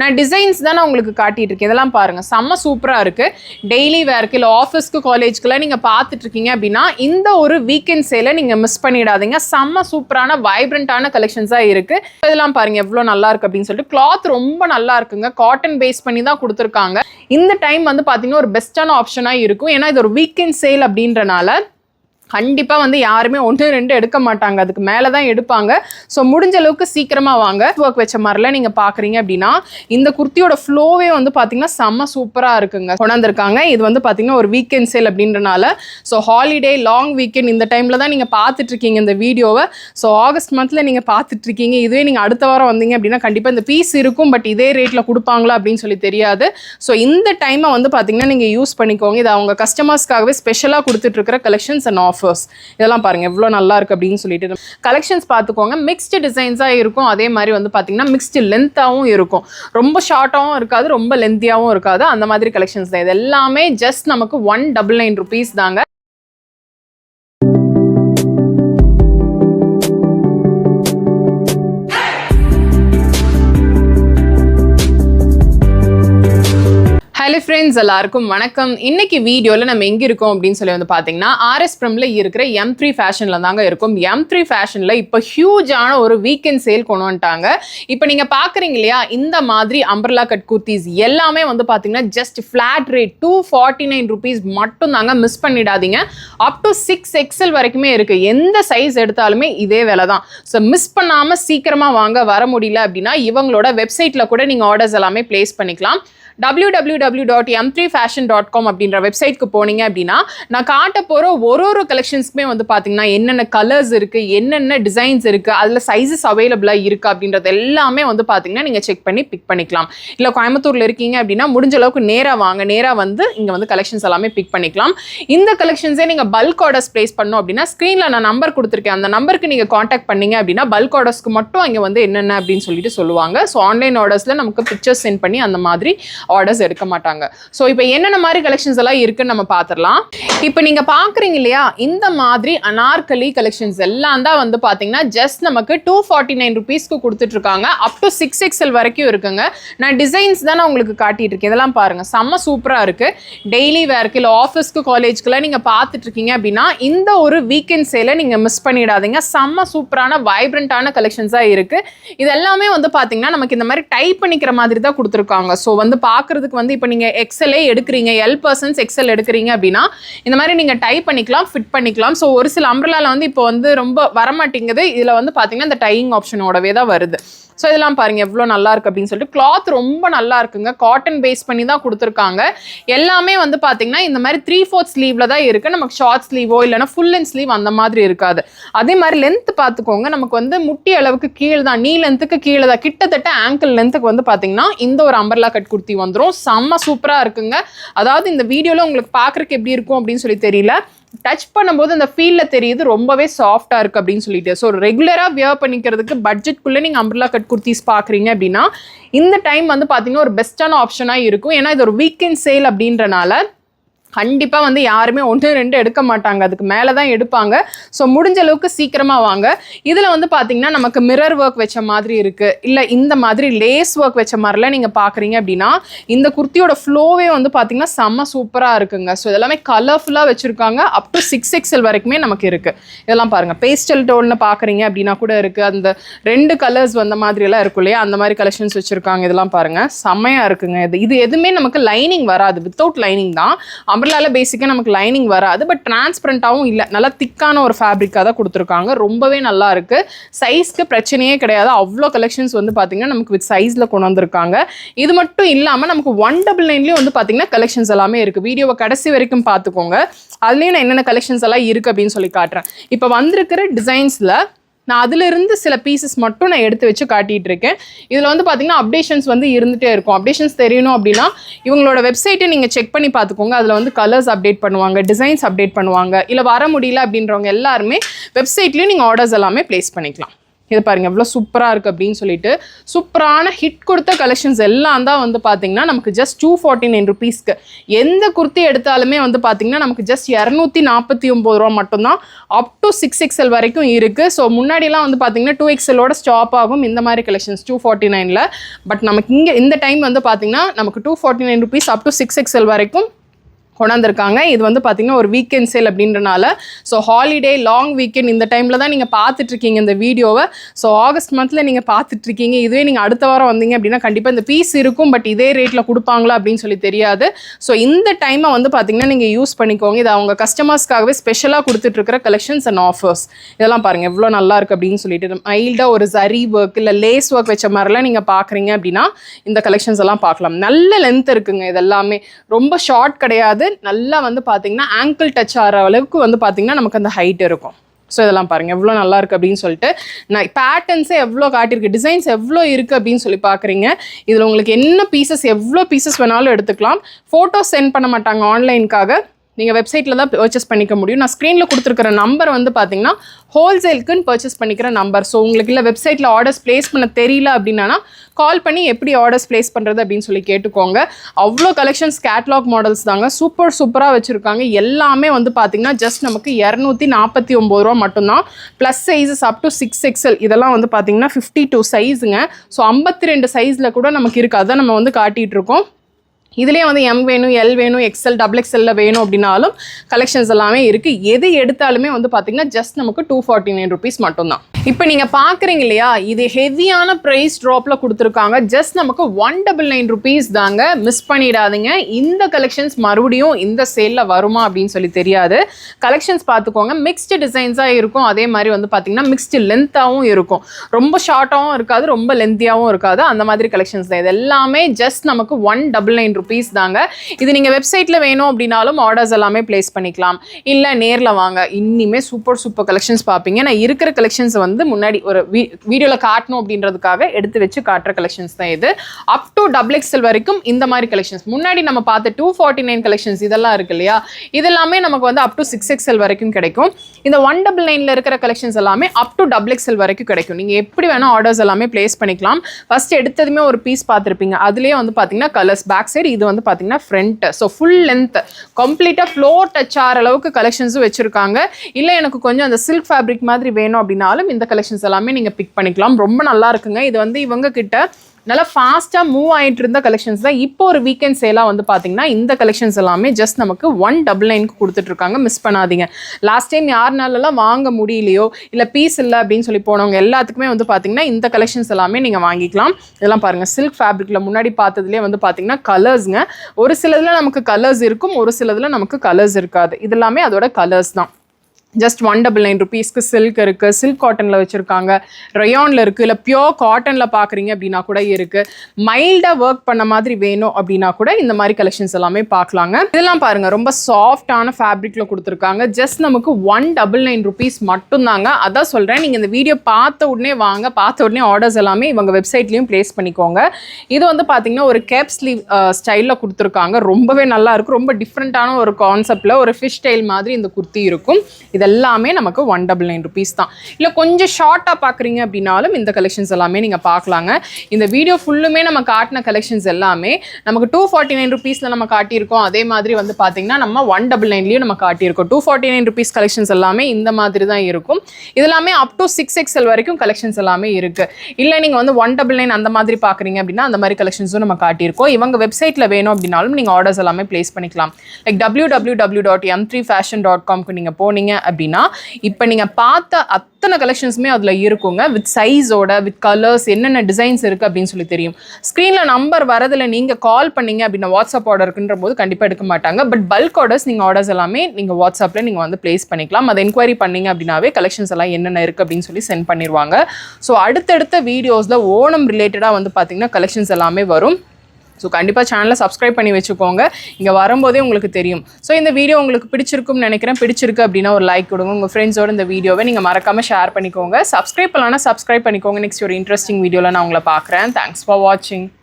நான் டிசைன்ஸ் தான் நான் உங்களுக்கு காட்டிட்டு இருக்கேன் இதெல்லாம் பாருங்கள் செம்ம சூப்பராக இருக்குது டெய்லி வேர்க்கு இல்லை ஆஃபீஸ்க்கு காலேஜ்க்குலாம் நீங்கள் பார்த்துட்ருக்கீங்க அப்படின்னா இந்த ஒரு வீக்கெண்ட் சேலை நீங்கள் மிஸ் பண்ணிடாதீங்க. செம்ம சூப்பரான வைப்ரண்ட்டான கலெக்ஷன்ஸாக இருக்குது இதெல்லாம் பாருங்கள் எவ்வளோ நல்லா இருக்குது அப்படின்னு சொல்லிட்டு கிளாத் ரொம்ப நல்லா இருக்குங்க. காட்டன் பேஸ் பண்ணி தான் கொடுத்துருக்காங்க. இந்த டைம் வந்து பார்த்தீங்கன்னா ஒரு பெஸ்ட்டான ஆப்ஷனாக இருக்கும். ஏன்னா இது ஒரு வீக்கெண்ட் சேல் அப்படின்றனால கண்டிப்பாக வந்து யாருமே ஒன்று ரெண்டு எடுக்க மாட்டாங்க. அதுக்கு மேலே தான் எடுப்பாங்க. ஸோ முடிஞ்ச அளவுக்கு சீக்கிரமாக வாங்க. ஒர்க் வச்ச மாதிரிலாம் நீங்கள் பார்க்குறீங்க அப்படின்னா இந்த குர்த்தியோட ஃப்ளோவே வந்து பார்த்தீங்கன்னா செம்ம சூப்பராக இருக்குங்க. கொண்டாந்துருக்காங்க. இது வந்து பார்த்தீங்கன்னா ஒரு வீக்கெண்ட் சேல் அப்படின்றனால ஸோ ஹாலிடே லாங் வீக்கெண்ட் இந்த டைமில் தான் நீங்கள் பார்த்துட்டு இருக்கீங்க இந்த வீடியோவை. ஸோ ஆகஸ்ட் மந்தில் நீங்கள் பார்த்துட்டு இருக்கீங்க இதுவே நீங்கள் அடுத்த வாரம் வந்தீங்க அப்படின்னா கண்டிப்பாக இந்த பீஸ் இருக்கும் பட் இதே ரேட்டில் கொடுப்பாங்களா அப்படின்னு சொல்லி தெரியாது. ஸோ இந்த டைமை வந்து பார்த்தீங்கன்னா நீங்கள் யூஸ் பண்ணிக்கோங்க. இது அவங்க கஸ்டமர்ஸ்க்காகவே ஸ்பெஷலாக கொடுத்துட்ருக்கிற கலெக்ஷன்ஸ் அண்ட் ஆஃபர்ஸ் இதெல்லாம் பாருங்கள் எவ்வளோ நல்லா இருக்குது அப்படின்னு சொல்லிட்டு. கலெக்ஷன்ஸ் பார்த்துக்கோங்க மிக்ஸ்டு டிசைன்ஸாக இருக்கும். அதே மாதிரி வந்து பார்த்தீங்கன்னா மிக்ஸ்டு லென்த்தாகவும் இருக்கும். ரொம்ப ஷார்ட்டாகவும் இருக்காது ரொம்ப லென்த்தியாகவும் இருக்காது. அந்த மாதிரி கலெக்ஷன்ஸ் தான். இது எல்லாமே ஜஸ்ட் நமக்கு ஒன் டபுள் நைன் ருபீஸ் தாங்க. ஃப்ரெண்ட்ஸ் எல்லாருக்கும் வணக்கம். இன்னைக்கு வீடியோவில் நம்ம எங்கே இருக்கோம் அப்படின்னு சொல்லி வந்து பார்த்தீங்கன்னா ஆர்எஸ் ப்ரம்ல இருக்கிற எம் த்ரீ ஃபேஷனில் தாங்க இருக்கும். எம் த்ரீ ஃபேஷனில் இப்போ ஹியூஜான ஒரு வீக்கெண்ட் சேல் கொண்டு வந்துட்டாங்க. இப்போ நீங்கள் பார்க்குறீங்க இல்லையா இந்த மாதிரி அம்பர்லா கட் குர்த்திஸ் எல்லாமே வந்து பார்த்தீங்கன்னா just flat rate two forty nine rupees மட்டும் தாங்க மிஸ் பண்ணிடாதீங்க. அப் டு சிக்ஸ் எக்ஸல் வரைக்குமே இருக்குது எந்த சைஸ் எடுத்தாலுமே இதே விலை தான். ஸோ மிஸ் பண்ணாமல் சீக்கிரமாக வாங்க வர முடியல அப்படின்னா இவங்களோட வெப்சைட்டில் கூட நீங்கள் ஆர்டர்ஸ் எல்லாமே ப்ளேஸ் பண்ணிக்கலாம். W W W dot M three fashion dot com அப்படின்ற வெப்சைட்க்கு போனீங்க அப்படின்னா நான் காட்ட போகிற ஒரு ஒரு கலெக்ஷன்ஸ்க்குமே வந்து பார்த்தீங்கன்னா என்னென்ன கலர்ஸ் இருக்குது என்னென்ன டிசைன்ஸ் இருக்குது அதில் சைஸஸ் அவைலபிளாக இருக்குது அப்படின்றது எல்லாமே வந்து பார்த்தீங்கன்னா நீங்கள் செக் பண்ணி பிக் பண்ணிக்கலாம். இல்லை கோயம்புத்தூரில் இருக்கீங்க அப்படின்னா முடிஞ்ச அளவுக்கு நேராக வாங்க நேராக வந்து இங்கே வந்து கலெக்ஷன்ஸ் எல்லாமே பிக் பண்ணிக்கலாம். இந்த கலெக்ஷன்ஸே நீங்கள் பல்க் ஆர்டர்ஸ் ப்ளேஸ் பண்ணோம் அப்படின்னா ஸ்க்ரீனில் நான் நம்பர் கொடுத்துருக்கேன். அந்த நம்பருக்கு நீங்கள் காண்டாக்ட் பண்ணீங்க அப்படின்னா பல்க் ஆர்டர்ஸ்க்கு மட்டும் அங்கே வந்து என்னென்ன அப்படின்னு சொல்லிட்டு சொல்லுவாங்க. ஸோ ஆன்லைன் ஆர்டர்ஸில் நமக்கு பிக்சர்ஸ் சென்ட் பண்ணி அந்த மாதிரி ஆர்டர்ஸ் எடுக்க மாட்டாங்க. ஸோ இப்போ என்னென்ன மாதிரி கலெக்ஷன்ஸ் எல்லாம் இருக்குன்னு நம்ம பார்த்துடலாம் இப்போ நீங்கள் பார்க்குறீங்க இல்லையா இந்த மாதிரி அனார்கலி கலெக்ஷன்ஸ் எல்லாம் தான் வந்து பார்த்தீங்கன்னா ஜஸ்ட் நமக்கு டூ ஃபார்ட்டி நைன் ருபீஸ்க்கு கொடுத்துட்ருக்காங்க அப் டு சிக்ஸ் எக்ஸல் வரைக்கும் இருக்குங்க. நான் டிசைன்ஸ் தானே உங்களுக்கு காட்டிட்டு இருக்கேன் இதெல்லாம் பாருங்கள் செம்ம சூப்பராக இருக்குது டெய்லி வேர்க்கு இல்லை ஆஃபீஸ்க்கு காலேஜ்க்குலாம் நீங்கள் பார்த்துட்டு இருக்கீங்க அப்படின்னா இந்த ஒரு வீக்கெண்ட் சேலை நீங்கள் மிஸ் பண்ணிடாதீங்க. செம்ம சூப்பரான வைப்ரண்ட்டான கலெக்ஷன்ஸாக இருக்குது இது எல்லாமே வந்து பார்த்தீங்கன்னா நமக்கு இந்த மாதிரி டைப் பண்ணிக்கிற மாதிரி தான் கொடுத்துருக்காங்க. ஸோ வந்து பார்க்குறதுக்கு வந்து இப்போ நீங்கள் எக்ஸலே எடுக்கிறீங்க எல் பர்சன்ஸ் எக்ஸல் எடுக்கிறீங்க அப்படின்னா இந்த மாதிரி நீங்கள் டைப் பண்ணிக்கலாம் ஃபிட் பண்ணிக்கலாம். ஸோ ஒரு சில அம்ப்ரலால வந்து இப்போ வந்து ரொம்ப வரமாட்டேங்குது. இதில் வந்து பார்த்தீங்கன்னா இந்த டையிங் ஆப்ஷனோடவே தான் வருது. ஸோ இதெல்லாம் பாருங்க எவ்வளோ நல்லா இருக்கு அப்படின்னு சொல்லிட்டு கிளாத் ரொம்ப நல்லா இருக்குங்க. காட்டன் பேஸ் பண்ணி தான் கொடுத்துருக்காங்க. எல்லாமே வந்து பார்த்தீங்கன்னா இந்த மாதிரி த்ரீ ஃபோர்த் ஸ்லீவ்ல தான் இருக்கு. நமக்கு ஷார்ட் ஸ்லீவோ இல்லைனா ஃபுல் அண்ட் ஸ்லீவ் அந்த மாதிரி இருக்காது. அதே மாதிரி லென்த் பார்த்துக்கோங்க நமக்கு வந்து முட்டி அளவுக்கு கீழே தான் நீ லென்த்துக்கு கீழே தான் கிட்டத்தட்ட ஆங்கிள் லென்த்துக்கு வந்து பார்த்தீங்கன்னா இந்த ஒரு அம்பர்லா கட் குர்த்தி வந்துடும் செம்ம சூப்பராக இருக்குங்க. அதாவது இந்த வீடியோவில் உங்களுக்கு பார்க்குறக்கு எப்படி இருக்கும் அப்படின்னு சொல்லி தெரியல. டச் பண்ணும்போது அந்த ஃபீலில் தெரியுது ரொம்பவே சாஃப்டாக இருக்குது அப்படின்னு சொல்லிட்டு. ஸோ ரெகுலராக வியர் பண்ணிக்கிறதுக்கு பட்ஜெட்குள்ளே நீங்கள் அம்பர்லா கட் குர்த்திஸ் பார்க்குறீங்க அப்படின்னா இந்த டைம் வந்து பார்த்தீங்கன்னா ஒரு பெஸ்ட்டான ஆப்ஷனாக இருக்கும். ஏன்னா இது ஒரு வீக்கெண்ட் சேல் அப்படின்றனால கண்டிப்பாக வந்து யாருமே ஒன்று ரெண்டு எடுக்க மாட்டாங்க. அதுக்கு மேலே தான் எடுப்பாங்க. ஸோ முடிஞ்ச அளவுக்கு சீக்கிரமாக வாங்க. இதில் வந்து பார்த்தீங்கன்னா நமக்கு மிரர் ஒர்க் வச்ச மாதிரி இருக்குது இல்லை இந்த மாதிரி லேஸ் ஒர்க் வச்ச மாதிரிலாம் நீங்கள் பார்க்குறீங்க அப்படின்னா இந்த குர்த்தியோட ஃப்ளோவே வந்து பார்த்தீங்கன்னா செம்ம சூப்பராக இருக்குங்க. ஸோ இதெல்லாமே கலர்ஃபுல்லாக வச்சுருக்காங்க. அப் டு சிக்ஸ் எக்ஸல் வரைக்குமே நமக்கு இருக்குது இதெல்லாம் பாருங்கள் பேஸ்டல் டோனில் பார்க்குறீங்க அப்படின்னா கூட இருக்குது அந்த ரெண்டு கலர்ஸ் வந்த மாதிரியெல்லாம் இருக்கும் இல்லையா? அந்த மாதிரி கலெக்ஷன்ஸ் வச்சுருக்காங்க. இதெல்லாம் பாருங்கள் செம்மையாக இருக்குங்க. இது இது எதுவுமே நமக்கு லைனிங் வராது. வித்தவுட் லைனிங் தான். அம்பர்லால பேசிக்காக நமக்கு லைனிங் வராது பட் டிரான்ஸ்பரண்ட்டாகவும் இல்லை. நல்லா திக்கான ஒரு ஃபேப்ரிக்காக தான் கொடுத்துருக்காங்க. ரொம்பவே நல்லா இருக்கு. சைஸ்க்கு பிரச்சனையே கிடையாது. அவ்வளோ கலெக்ஷன்ஸ் வந்து பார்த்தீங்கன்னா நமக்கு வித் சைஸில் கொண்டு வந்திருக்காங்க. இது மட்டும் இல்லாமல் நமக்கு ஒன் டபுள் நைன்லேயும் வந்து பார்த்தீங்கன்னா கலெக்ஷன்ஸ் எல்லாமே இருக்குது வீடியோவை கடைசி வரைக்கும் பார்த்துக்கோங்க அதுலேயும் நான் என்னென்ன கலெக்ஷன்ஸ் எல்லாம் இருக்குது அப்படின்னு சொல்லி காட்டுறேன். இப்போ வந்திருக்கிற டிசைன்ஸில் நான் அதிலிருந்து சில பீசஸ் மட்டும் நான் எடுத்து வச்சு காட்டிகிட்டு இருக்கேன் இதில் வந்து பார்த்தீங்கன்னா அப்டேஷன்ஸ் வந்து இருந்துகிட்டே இருக்கும். அப்டேஷன்ஸ் தெரியணும் அப்படின்னா இவங்களோட வெப்சைட்டை நீங்கள் செக் பண்ணி பார்த்துக்கோங்க அதில் வந்து கலர்ஸ் அப்டேட் பண்ணுவாங்க டிசைன்ஸ் அப்டேட் பண்ணுவாங்க. இல்லை வர முடியல அப்படின்றவங்க எல்லாருமே வெப்சைட்லேயும் நீங்கள் ஆர்டர்ஸ் எல்லாமே ப்ளேஸ் பண்ணிக்கலாம். இது பாருங்க எவ்வளோ சூப்பராக இருக்குது அப்படின்னு சொல்லிட்டு சூப்பரான ஹிட் கொடுத்த கலெக்ஷன்ஸ் எல்லாம் தான் வந்து பார்த்தீங்கன்னா நமக்கு ஜஸ்ட் டூ ஃபார்ட்டி நைன் ருபீஸ்க்கு எந்த குர்த்தி எடுத்தாலுமே வந்து பார்த்தீங்கன்னா நமக்கு ஜஸ்ட் இரநூத்தி நாற்பத்தி ஒம்பது ரூபா மட்டும்தான் அப் டு சிக்ஸ் எக்ஸ்எல் வரைக்கும் இருக்குது ஸோ முன்னாடிலாம் வந்து பார்த்தீங்கன்னா டூ எக்ஸ்எலோட ஸ்டாப் ஆகும் இந்த மாதிரி கலெக்ஷன்ஸ் டூ ஃபார்ட்டி நைனில் பட் நமக்கு இங்கே இந்த டைம் வந்து பார்த்தீங்கன்னா நமக்கு two forty nine rupees up to six XL வரைக்கும் கொண்டாந்துருக்காங்க. இது வந்து பார்த்திங்கன்னா ஒரு வீக்கெண்ட் சேல் அப்படின்றனால. ஸோ ஹாலிடே லாங் வீக்கெண்ட் இந்த டைமில் தான் நீங்கள் பார்த்துட்ருக்கீங்க இந்த வீடியோவை. ஸோ ஆகஸ்ட் மந்தில் நீங்கள் பார்த்துட்ருக்கீங்க இதுவே நீங்கள் அடுத்த வாரம் வந்தீங்க அப்படின்னா கண்டிப்பாக இந்த பீஸ் இருக்கும். பட் இதே ரேட்டில் கொடுப்பாங்களா அப்படின்னு சொல்லி தெரியாது. ஸோ இந்த டைமை வந்து பார்த்தீங்கன்னா நீங்கள் யூஸ் பண்ணிக்கோங்க. இது அவங்க கஸ்டமர்ஸ்க்காகவே ஸ்பெஷலாக கொடுத்துட்ருக்கிற கலெக்ஷன்ஸ் அண்ட் ஆஃபர்ஸ் இதெல்லாம் பாருங்கள் எவ்வளோ நல்லா இருக்குது அப்படின்னு சொல்லிட்டு. மைல்டாக ஒரு ஜரி ஒர்க் இல்லை லேஸ் ஒர்க் வச்ச மாதிரிலாம் நீங்கள் பார்க்குறீங்க அப்படின்னா இந்த கலெக்ஷன்ஸ் எல்லாம் பார்க்கலாம் நல்ல லென்த் இருக்குங்க இதெல்லாமே. ரொம்ப ஷார்ட் கிடையாது. நல்லா வந்து பார்த்தீங்கன்னா ஆங்கிள் டச் ஆகிற அளவுக்கு வந்து பார்த்தீங்கன்னா நமக்கு அந்த ஹைட் இருக்கும். ஸோ இதெல்லாம் பாருங்கள் எவ்வளோ நல்லா இருக்குது அப்படின்னு சொல்லிட்டு நான் பேட்டர்ன்ஸே எவ்வளோ காட்டியிருக்கு டிசைன்ஸ் எவ்வளோ இருக்குது அப்படின்னு சொல்லி பார்க்குறீங்க இதில் உங்களுக்கு என்ன பீசஸ் எவ்வளோ பீசஸ் வேணாலும் எடுத்துக்கலாம். ஃபோட்டோஸ் சென்ட் பண்ண மாட்டாங்க ஆன்லைனுக்காக நீங்கள் வெப்சைட்டில் தான் பர்ச்சேஸ் பண்ணிக்க முடியும். நான் ஸ்க்ரீனில் கொடுத்துருக்கிற நம்பர் வந்து பார்த்தீங்கன்னா ஹோல்சேலுக்குன்னு பர்ச்சேஸ் பண்ணிக்கிற நம்பர் ஸோ உங்களுக்கு இல்லை வெப்சைட்டில் ஆர்டர்ஸ் ப்ளேஸ் பண்ண தெரியல அப்படின்னா கால் பண்ணி எப்படி ஆர்டர்ஸ் ப்ளேஸ் பண்ணுறது அப்படின்னு சொல்லி கேட்டுக்கோங்க. அவ்வளோ கலெக்ஷன்ஸ் கேட்லாக் மாடல்ஸ் தாங்க. சூப்பர் சூப்பராக வச்சுருக்காங்க. எல்லாமே வந்து பார்த்திங்கன்னா ஜஸ்ட் நமக்கு இரநூத்தி நாற்பத்தி ஒம்பது ரூபா மட்டும்தான். Plus sizes up to six XL இதெல்லாம் வந்து பார்த்தீங்கன்னா ஃபிஃப்டி டூ சைஸுங்க ஸோ ஐம்பத்தி ரெண்டு சைஸில் கூட நமக்கு இருக்குது அதை நம்ம வந்து காட்டிகிட்டு இருக்கோம். இதுலேயே வந்து எம் வேணும் எல் வேணும் எக்ஸ்எல் டபுள் எக்ஸ்எல்ல வேணும் அப்படின்னாலும் கலெக்ஷன்ஸ் எல்லாமே இருக்குது எது எடுத்தாலுமே வந்து பார்த்தீங்கன்னா ஜஸ்ட் நமக்கு டூ ஃபார்ட்டி நைன் ருபீஸ் மட்டும்தான். இப்போ நீங்கள் பார்க்குறீங்க இல்லையா இது ஹெவியான ப்ரைஸ் ட்ராப்பில் கொடுத்துருக்காங்க. ஜஸ்ட் நமக்கு ஒன் டபுள் நைன் ருபீஸ் தாங்க மிஸ் பண்ணிடாதீங்க. இந்த கலெக்ஷன்ஸ் மறுபடியும் இந்த சேலில் வருமா அப்படின்னு சொல்லி தெரியாது. கலெக்ஷன்ஸ் பார்த்துக்கோங்க மிக்ஸ்டு டிசைன்ஸாக இருக்கும். அதே மாதிரி வந்து பார்த்தீங்கன்னா மிக்ஸ்டு லென்த்தாகவும் இருக்கும். ரொம்ப ஷார்ட்டாகவும் இருக்காது ரொம்ப லென்த்தியாகவும் இருக்காது. அந்த மாதிரி கலெக்ஷன்ஸ் தான். இது எல்லாமே ஜஸ்ட் நமக்கு ஒன் டபுள் நைன் ருபீஸ் தாங்க. இது நீங்கள் வெப்சைட்டில் வேணும் அப்படின்னாலும் ஆர்டர்ஸ் எல்லாமே ப்ளேஸ் பண்ணிக்கலாம். இல்லை நேரில் வாங்க. இன்னிமே சூப்பர் சூப்பர் கலெக்ஷன்ஸ் பார்ப்பீங்க. நான் இருக்கிற கலெக்ஷன்ஸ் வந்து முன்னாடி ஒரு வீ வீடியோவில் காட்டணும் அப்படின்றதுக்காக எடுத்து வச்சு காட்டுற கலெக்ஷன்ஸ் தான் இது. அப் டு டபுள் எக்ஸ்எல் வரைக்கும் இந்த மாதிரி கலெக்ஷன்ஸ் முன்னாடி நம்ம பார்த்த டூ ஃபார்ட்டி நைன் கலெக்ஷன்ஸ் இதெல்லாம் இருக்கு இல்லையா? இதெல்லாமே நமக்கு வந்து அப் டு சிக்ஸ் எக்ஸ்எல் வரைக்கும் கிடைக்கும். இந்த ஒன் டபுள் நைனில் இருக்கிற கலெக்ஷன்ஸ் எல்லாமே அப் டு டபுள் எக்ஸ்எல் வரைக்கும் கிடைக்கும். நீங்கள் எப்படி வேணால் ஆர்டர்ஸ் எல்லாமே ப்ளேஸ் பண்ணிக்கலாம். ஃபர்ஸ்ட் எடுத்ததுமே ஒரு பீஸ் பார்த்துருப்பீங்க. அதுலேயே வந்து பார்த்தீங்கன்னா கலர்ஸ் பேக் சைடு இது வந்து பார்த்தீங்கன்னா ஃப்ரண்ட் ஸோ ஃபுல் லென்த் கம்ப்ளீட்டாக ஃப்ளோர் டச் ஆகிற அளவுக்கு கலெக்ஷன்ஸும் வச்சுருக்காங்க. இல்லை எனக்கு கொஞ்சம் அந்த சில்க் ஃபேப்ரிக் மாதிரி வேணும் அப்படின்னாலும் இந்த கலெக்ஷன்ஸ் எல்லாமே நீங்கள் பிக் பண்ணிக்கலாம். ரொம்ப நல்லா இருக்குங்க. இது வந்து இவங்க கிட்ட நல்லா ஃபாஸ்ட்டாக மூவ் ஆகிட்டு இருந்த கலெக்ஷன்ஸ் தான் இப்போ ஒரு வீக்கெண்ட் சேலாக வந்து பார்த்தீங்கன்னா இந்த கலெக்ஷன்ஸ் எல்லாமே ஜஸ்ட் நமக்கு ஒன் டபுள் நைனுக்கு கொடுத்துட்ருக்காங்க. மிஸ் பண்ணாதீங்க. லாஸ்ட் டைம் யாருனாலலாம் வாங்க முடியலையோ இல்லை பீஸ் இல்லை அப்படின்னு சொல்லி போனவங்க எல்லாத்துக்குமே வந்து பார்த்தீங்கன்னா இந்த கலெக்ஷன்ஸ் எல்லாமே நீங்கள் வாங்கிக்கலாம். இதெல்லாம் பாருங்கள் சில்க் ஃபேப்ரிக்கில் முன்னாடி பார்த்ததுலேயே வந்து பார்த்தீங்கன்னா கலர்ஸுங்க ஒரு சிலதில் நமக்கு கலர்ஸ் இருக்கும் ஒரு சிலதில் நமக்கு கலர்ஸ் இருக்காது. இதெல்லாமே அதோட கலர்ஸ் தான். ஜஸ்ட் ஒன் டபுள் நைன் ருபீஸ்க்கு சில்க் இருக்குது சில்க் காட்டனில் வச்சுருக்காங்க. ரயானில் இருக்குது இல்லை பியோர் காட்டனில் பார்க்குறீங்க அப்படின்னா கூட இருக்குது மைல்டாக ஒர்க் பண்ண மாதிரி வேணும் அப்படின்னா கூட இந்த மாதிரி கலெக்ஷன்ஸ் எல்லாமே பார்க்கலாங்க இதெல்லாம் பாருங்கள் ரொம்ப சாஃப்டான ஃபேப்ரிக்கில் கொடுத்துருக்காங்க. ஜஸ்ட் நமக்கு ஒன் டபுள் நைன் ருபீஸ் மட்டும்தாங்க. அதான் சொல்கிறேன் நீங்கள் இந்த வீடியோ பார்த்த உடனே வாங்க பார்த்த உடனே ஆர்டர்ஸ் எல்லாமே இவங்க வெப்சைட்லேயும் ப்ளேஸ் பண்ணிக்கோங்க. இது வந்து பார்த்தீங்கன்னா ஒரு கேப் ஸ்லீவ் ஸ்டைலில் கொடுத்துருக்காங்க. ரொம்பவே நல்லாயிருக்கும் ரொம்ப டிஃப்ரெண்ட்டான ஒரு கான்செப்டில் ஒரு ஃபிஷ் ஸ்டைல் மாதிரி இந்த குர்த்தி இருக்கும். இதெல்லாமே நமக்கு ஒன் டபுள் நைன் ருபீஸ் தான். இல்லை கொஞ்சம் ஷார்ட்டாக பார்க்குறீங்க அப்படின்னாலும் இந்த கலெக்ஷன்ஸ் எல்லாமே நீங்கள் பார்க்கலாங்க இந்த வீடியோ ஃபுல்லுமே நம்ம காட்டின கலெக்ஷன்ஸ் எல்லாமே நமக்கு டூ ஃபார்ட்டி நைன் ருபீஸில் நம்ம காட்டியிருக்கோம். அதே மாதிரி வந்து பார்த்தீங்கன்னா நம்ம ஒன் டபுள் நைன்லேயும் நம்ம காட்டியிருக்கோம். Two forty nine rupees collections எல்லாமே இந்த மாதிரி தான் இருக்கும். இதெல்லாமே அப் டு சிக்ஸ் எக்ஸ்எல் வரைக்கும் கலெக்ஷன்ஸ் எல்லாமே இருக்குது இல்லை நீங்கள் வந்து ஒன் டபுள் நைன் அந்த மாதிரி பார்க்குறீங்க அப்படின்னா அந்த மாதிரி கலெக்ஷன்ஸும் நம்ம காட்டியிருக்கோம். இவங்க வெப்சைட்டில் வேணும் அப்படின்னாலும் நீங்கள் ஆர்டர்ஸ் எல்லாமே பிளேஸ் பண்ணிக்கலாம். Like W W W dot M three fashion dot காம்க்கு நீங்கள் போனீங்க அப்படின்னா இப்போ நீங்கள் பார்த்த அத்தனை கலெக்ஷன்ஸுமே அதில் இருக்குங்க. வித் சைஸோட வித் கலர்ஸ் என்னென்ன டிசைன்ஸ் இருக்குது அப்படின்னு சொல்லி தெரியும். ஸ்க்ரீனில் நம்பர் வரதில் நீங்கள் கால் பண்ணீங்க அப்படின்னா வாட்ஸ்அப் ஆர்டருக்குன்ற போது கண்டிப்பாக எடுக்க மாட்டாங்க. பட் பல்க் ஆர்டர்ஸ் நீங்கள் ஆர்டர்ஸ் எல்லாமே நீங்கள் வாட்ஸ்அப்பில் நீங்கள் வந்து ப்ளேஸ் பண்ணிக்கலாம். அதை என்கொயரி பண்ணீங்க அப்படின்னாவே கலெக்ஷன்ஸ் எல்லாம் என்னென்ன இருக்குது அப்படின்னு சொல்லி சென்ட் பண்ணிடுவாங்க ஸோ அடுத்தடுத்த வீடியோஸில் ஓணம் ரிலேட்டடாக வந்து பார்த்தீங்கன்னா கலெக்ஷன்ஸ் எல்லாமே வரும். ஸோ கண்டிப்பாக சேனலை சப்ஸ்கிரைப் பண்ணி வச்சுக்கோங்க. இங்கே வரும்போதே உங்களுக்கு தெரியும். ஸோ இந்த வீடியோ உங்களுக்கு பிடிச்சிருக்கும்னு நினைக்கிறேன். பிடிச்சிருக்கு அப்படின்னா ஒரு லைக் கொடுங்க. உங்கள் ஃப்ரெண்ட்ஸோட இந்த வீடியோவை நீங்கள் மறக்காமல் ஷேர் பண்ணிக்கோங்க. சப்ஸ்கிரைப் பண்ணலாம் சப்ஸ்கிரைப் பண்ணிக்கோங்க. நெக்ஸ்ட் ஒரு இன்ட்ரெஸ்டிங் வீடியோவில் நான் உங்களை பார்க்குறேன். தேங்க்ஸ் ஃபார் வாட்சிங்